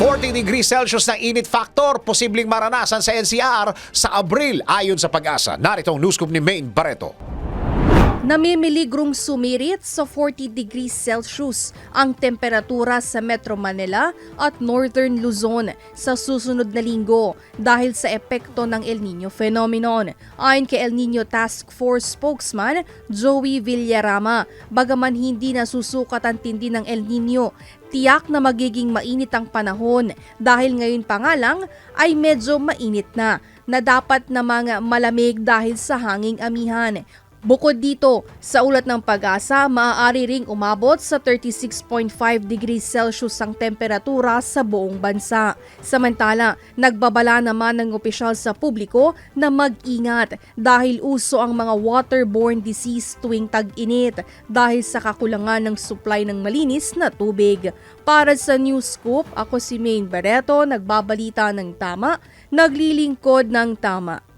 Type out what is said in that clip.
40 degrees Celsius na init factor posibleng maranasan sa NCR sa Abril ayon sa pag-asa. Narito ang news ni Maine Barreto. Namimiligrong sumirit sa 40 degrees Celsius ang temperatura sa Metro Manila at Northern Luzon sa susunod na linggo dahil sa epekto ng El Nino phenomenon. Ayon kay El Nino Task Force spokesman Joey Villarama, bagaman hindi nasusukat ang tindi ng El Nino, tiyak na magiging mainit ang panahon dahil ngayon pa nga lang ay medyo mainit na na dapat na mga malamig dahil sa hanging amihan. Bukod dito, sa ulat ng pag-asa, maaari ring umabot sa 36.5 degrees Celsius ang temperatura sa buong bansa. Samantala, nagbabala naman ng opisyal sa publiko na mag-ingat dahil uso ang mga waterborne disease tuwing tag-init dahil sa kakulangan ng supply ng malinis na tubig. Para sa News Scoop, ako si Maine Barreto, nagbabalita ng tama, naglilingkod ng tama.